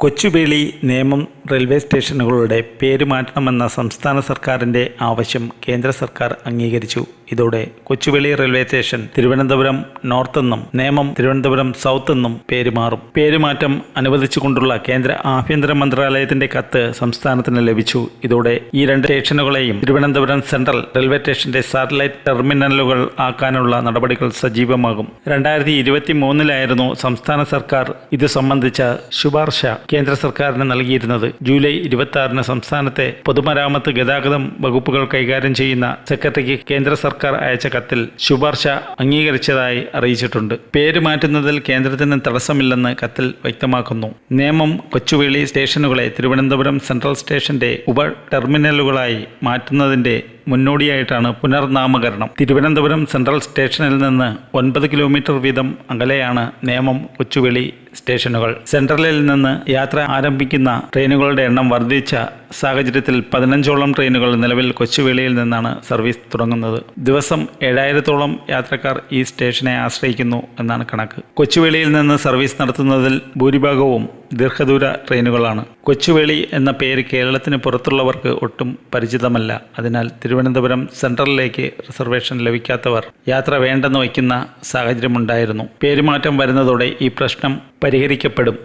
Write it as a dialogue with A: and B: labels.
A: Kochuveli Nemom railway സ്റ്റേഷനുകളുടെ പേര് മാറ്റണമെന്ന സംസ്ഥാന സർക്കാരിന്റെ ആവശ്യം കേന്ദ്ര സർക്കാർ അംഗീകരിച്ചു. ഇതോടെ Kochuveli railway station Thiruvananthapuram north എന്നും നേമം തിരുവനന്തപുരം സൗത്ത് എന്നും പേരുമാറും പേരുമാറ്റം അനുവദിച്ചുകൊണ്ടുള്ള കേന്ദ്ര ആഭ്യന്തര മന്ത്രാലയത്തിന്റെ കത്ത് സംസ്ഥാനത്തിന് ലഭിച്ചു. ഇതോടെ ഈ രണ്ട് സ്റ്റേഷനുകളെയും തിരുവനന്തപുരം സെൻട്രൽ റെയിൽവേ സ്റ്റേഷന്റെ സാറ്റലൈറ്റ് ടെർമിനലുകൾ ആക്കാനുള്ള നടപടികൾ സജീവമാകും. രണ്ടായിരത്തി ഇരുപത്തി മൂന്നിലായിരുന്നു സംസ്ഥാന സർക്കാർ ഇത് സംബന്ധിച്ച ശുപാർശ കേന്ദ്ര സർക്കാരിന് നൽകിയിരുന്നത്. ജൂലൈ ഇരുപത്തി ആറിന് സംസ്ഥാനത്തെ പൊതുമരാമത്ത് ഗതാഗതം വകുപ്പുകൾ കൈകാര്യം ചെയ്യുന്ന സെക്രട്ടറിക്ക് കേന്ദ്ര സർക്കാർ അയച്ച കത്തിൽ ശുപാർശ അംഗീകരിച്ചതായി അറിയിച്ചിട്ടുണ്ട്. പേര് മാറ്റുന്നതിൽ കേന്ദ്രത്തിന് തടസ്സമില്ലെന്ന് കത്തിൽ വ്യക്തമാക്കുന്നു. നേമം കൊച്ചുവേളി സ്റ്റേഷനുകളെ തിരുവനന്തപുരം സെൻട്രൽ സ്റ്റേഷന്റെ ഉപ ടെർമിനലുകളായി മാറ്റുന്നതിന്റെ മുന്നോടിയായിട്ടാണ് പുനർനാമകരണം. തിരുവനന്തപുരം സെൻട്രൽ സ്റ്റേഷനിൽ നിന്ന് ഒൻപത് കിലോമീറ്റർ വീതം അകലെയാണ് നേമം കൊച്ചുവേളി സ്റ്റേഷനുകൾ. സെൻട്രലിൽ നിന്ന് യാത്ര ആരംഭിക്കുന്ന ട്രെയിനുകളുടെ എണ്ണം വർദ്ധിച്ച സാഹചര്യത്തിൽ പതിനഞ്ചോളം ട്രെയിനുകൾ നിലവിൽ കൊച്ചുവേളിയിൽ നിന്നാണ് സർവീസ് തുടങ്ങുന്നത്. ദിവസം ഏഴായിരത്തോളം യാത്രക്കാർ ഈ സ്റ്റേഷനെ ആശ്രയിക്കുന്നു എന്നാണ് കണക്ക്. കൊച്ചുവേളിയിൽ നിന്ന് സർവീസ് നടത്തുന്നതിൽ ഭൂരിഭാഗവും ദീർഘദൂര ട്രെയിനുകളാണ്. കൊച്ചുവേളി എന്ന പേര് കേരളത്തിന് പുറത്തുള്ളവർക്ക് ഒട്ടും പരിചിതമല്ല. അതിനാൽ തിരുവനന്തപുരം സെൻട്രലിലേക്ക് റിസർവേഷൻ ലഭിക്കാത്തവർ യാത്ര വേണ്ടെന്ന് വയ്ക്കുന്ന സാഹചര്യമുണ്ടായിരുന്നു. പേരുമാറ്റം വരുന്നതോടെ ഈ പ്രശ്നം പരിഹരിക്കപ്പെടും.